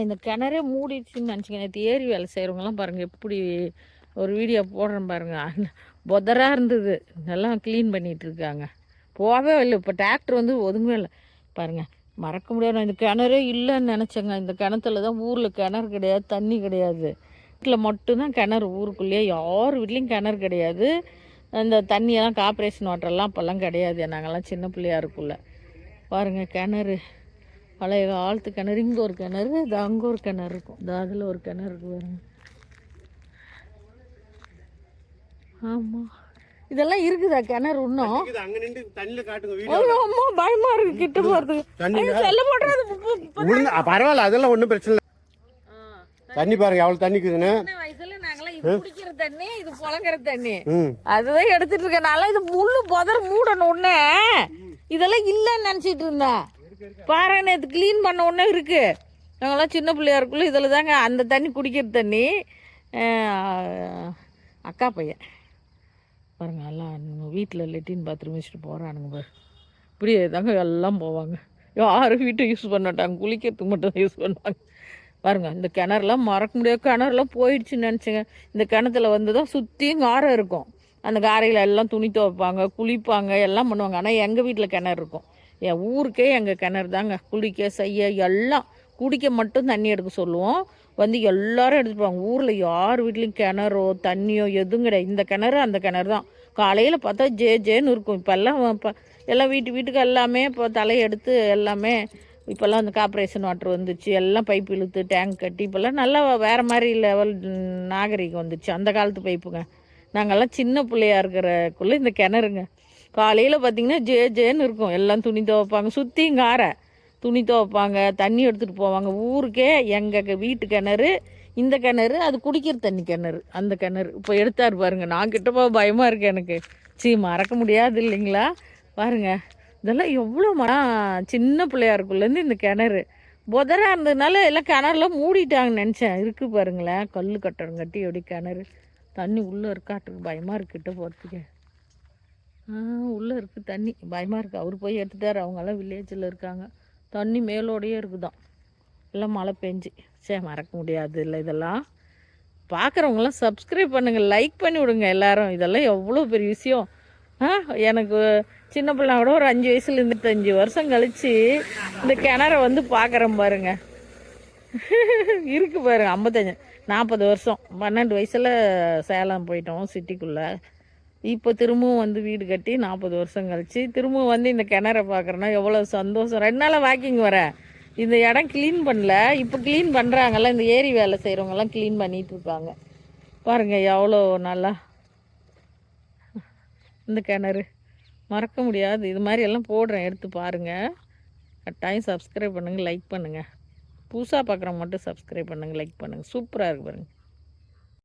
இந்த கிணறே மூடிடுச்சுன்னு நினச்சிங்க நேற்று ஏரி வேலை செய்கிறவங்கலாம் பாருங்கள் எப்படி ஒரு வீடியோ போடுறேன் பாருங்கள் பொதராக இருந்தது. இதெல்லாம் க்ளீன் பண்ணிகிட்டு இருக்காங்க. போகவே இல்லை. இப்போ டிராக்டர் வந்து ஒதுங்கவே இல்லை. பாருங்கள் மறக்க முடியாது. இந்த கிணறே இல்லைன்னு நினச்சேங்க. இந்த கிணத்துல தான் ஊரில் கிணறு கிடையாது தண்ணி கிடையாது. வீட்டில் மட்டும்தான் கிணறு ஊருக்குள்ளேயே. யார் வீட்லேயும் கிணறு கிடையாது. இந்த தண்ணியெல்லாம் கார்ப்பரேஷன் வாட்டர்லாம் அப்போல்லாம் கிடையாது. நாங்கள்லாம் சின்ன பிள்ளையா இருக்குள்ள. பாருங்கள் கிணறு. பழைய காலத்து கிணறு. இங்கே ஒரு கிணறு இது அங்கே ஒரு கிணறு இருக்கும். இது அதில் ஒரு கிணறு இருக்கு பாருங்க. ஆமாம் இதெல்லாம் இருக்குதா கிணறு இன்னும்? அம்மா பயமா இருக்கு. கிட்ட போறதுக்கு. செல்ல அ, பரவாயில்ல அதெல்லாம் ஒண்ணும் பிரச்சனை இல்லை. தண்ணி பாருங்க எவ்வளவு தண்ணி இருக்குதுன்னு. குடிக்கிற தண்ணி இது புழங்குற தண்ணி. அதுதான் எடுத்துட்டு இருக்கேன். நல்லா இது முள்ளு புதர் மூடணும் உடனே இதெல்லாம் இல்லைன்னு நினச்சிட்டு இருந்தேன் பாரு நேற்று க்ளீன் பண்ண உடனே இருக்கு. நாங்களாம் சின்ன பிள்ளையா இருக்குள்ள இதில் தாங்க அந்த தண்ணி குடிக்கிற தண்ணி. அக்கா பையன். பாருங்க எல்லாம் வீட்டில் லெட்டின் பாத்ரூம் வச்சுட்டு போகிறானுங்க பாரு. இப்படியே தாங்க எல்லாம் போவாங்க. யாரும் வீட்டை யூஸ் பண்ண மாட்டாங்க. குளிக்கிறதுக்கு மட்டும் தான் யூஸ் பண்ணுவாங்க. பாருங்க இந்த கிணறுலாம் மறக்க முடியாது கிணறுலாம் போயிடுச்சுன்னு நினச்சிங்க. இந்த கிணத்துல வந்து தான் சுற்றியும் காரை இருக்கும். அந்த காரையில் எல்லாம் துணி துவைப்பாங்க குளிப்பாங்க எல்லாம் பண்ணுவாங்க. ஆனால் எங்கள் வீட்டில் கிணறு இருக்கும். என் ஊருக்கே எங்கள் கிணறு தாங்க. குளிக்க செய்ய எல்லாம். குடிக்க மட்டும் தண்ணி எடுக்க சொல்லுவோம். வந்து எல்லாரும் எடுத்துப்பாங்க. ஊரில் யார் வீட்லேயும் கிணறோ தண்ணியோ எதுவும் கிடையாது. இந்த கிணறு அந்த கிணறு தான். காலையில் பார்த்தா ஜே ஜேன்னு இருக்கும். இப்போல்லாம் இப்போ எல்லாம் வீட்டு வீட்டுக்கு எல்லாமே இப்போ தலையெடுத்து எல்லாமே இப்போல்லாம் அந்த கார்ப்பரேஷன் வாட்டர் வந்துச்சு. எல்லாம் பைப் இழுத்து டேங்க் கட்டி இப்போல்லாம் நல்லா வேறு மாதிரி லெவல் நாகரிகம் வந்துச்சு. அந்த காலத்து பைப்புங்க நாங்கள்லாம் சின்ன பிள்ளையா இருக்கிறக்குள்ளே இந்த கிணறுங்க. காலையில் பார்த்தீங்கன்னா ஜே ஜேன்னு இருக்கும். எல்லாம் துணி துவைப்பாங்க. சுற்றியும் காரை துணி துவைப்பாங்க. தண்ணி எடுத்துகிட்டு போவாங்க. ஊருக்கே எங்கள் வீட்டு கிணறு இந்த கிணறு அது குடிக்கிற தண்ணி கிணறு அந்த கிணறு. இப்போ எடுத்தார் பாருங்கள் நான் கிட்ட போக பயமாக இருக்கேன் எனக்கு. சீ மறக்க முடியாது இல்லைங்களா? பாருங்க. இதெல்லாம் எவ்வளோ மரம் சின்ன பிள்ளையா இருக்குள்ளேருந்து இந்த கிணறு. புதராக இருந்ததுனால எல்லாம் கிணறுலாம் மூடிட்டாங்கன்னு நினச்சேன். இருக்குது பாருங்களேன். கல் கட்டடம் கட்டி எப்படி கிணறு? தண்ணி உள்ளே இருக்காட்டுக்கு பயமாக இருக்கிட்ட போகிறதுக்கு உள்ளே இருக்குது தண்ணி. பயமாக இருக்குது அவர் போய் எடுத்துட்டார். அவங்கெல்லாம் வில்லேஜில் இருக்காங்க. தண்ணி மேலோடையே இருக்குதான். எல்லாம் மழை பெஞ்சு. சே மறக்க முடியாது இல்லை இதெல்லாம். பார்க்குறவங்களாம் சப்ஸ்கிரைப் பண்ணுங்கள் லைக் பண்ணி விடுங்க எல்லாரும். இதெல்லாம் எவ்வளோ பெரிய விஷயம். ஆ எனக்கு சின்ன பிள்ளை கூட ஒரு அஞ்சு வயசுல இருந்துட்டு அஞ்சு வருஷம் கழித்து இந்த கிணற வந்து பார்க்குறேன் பாருங்க. இருக்குது பாருங்க ஐம்பத்தஞ்சு நாற்பது வருஷம். பன்னெண்டு வயசில் சேலம் போயிட்டோம் சிட்டிக்குள்ளே இப்போ திரும்பவும் வந்து வீடு கட்டி நாற்பது வருஷம் கழிச்சு திரும்பவும் வந்து இந்த கிணற பார்க்குறேன்னா எவ்வளோ சந்தோஷம். ரெண்டு நாளாக வாக்கிங் வரேன் இந்த இடம் க்ளீன் பண்ணல. இப்போ க்ளீன் பண்ணுறாங்கல்ல இந்த ஏரி வேலை செய்கிறவங்கெல்லாம் க்ளீன் பண்ணிட்டு பாருங்கள் எவ்வளோ நல்லா இந்த கிணறு. மறக்க முடியாது. இது மாதிரி எல்லாம் போடுறேன். எடுத்து பாருங்கள் கட்டாயம் சப்ஸ்கிரைப் பண்ணுங்கள் லைக் பண்ணுங்கள் புதுசாக பார்க்குறவங்க மட்டும் சப்ஸ்கிரைப் பண்ணுங்கள் லைக் பண்ணுங்கள் சூப்பராக இருக்கு பாருங்கள்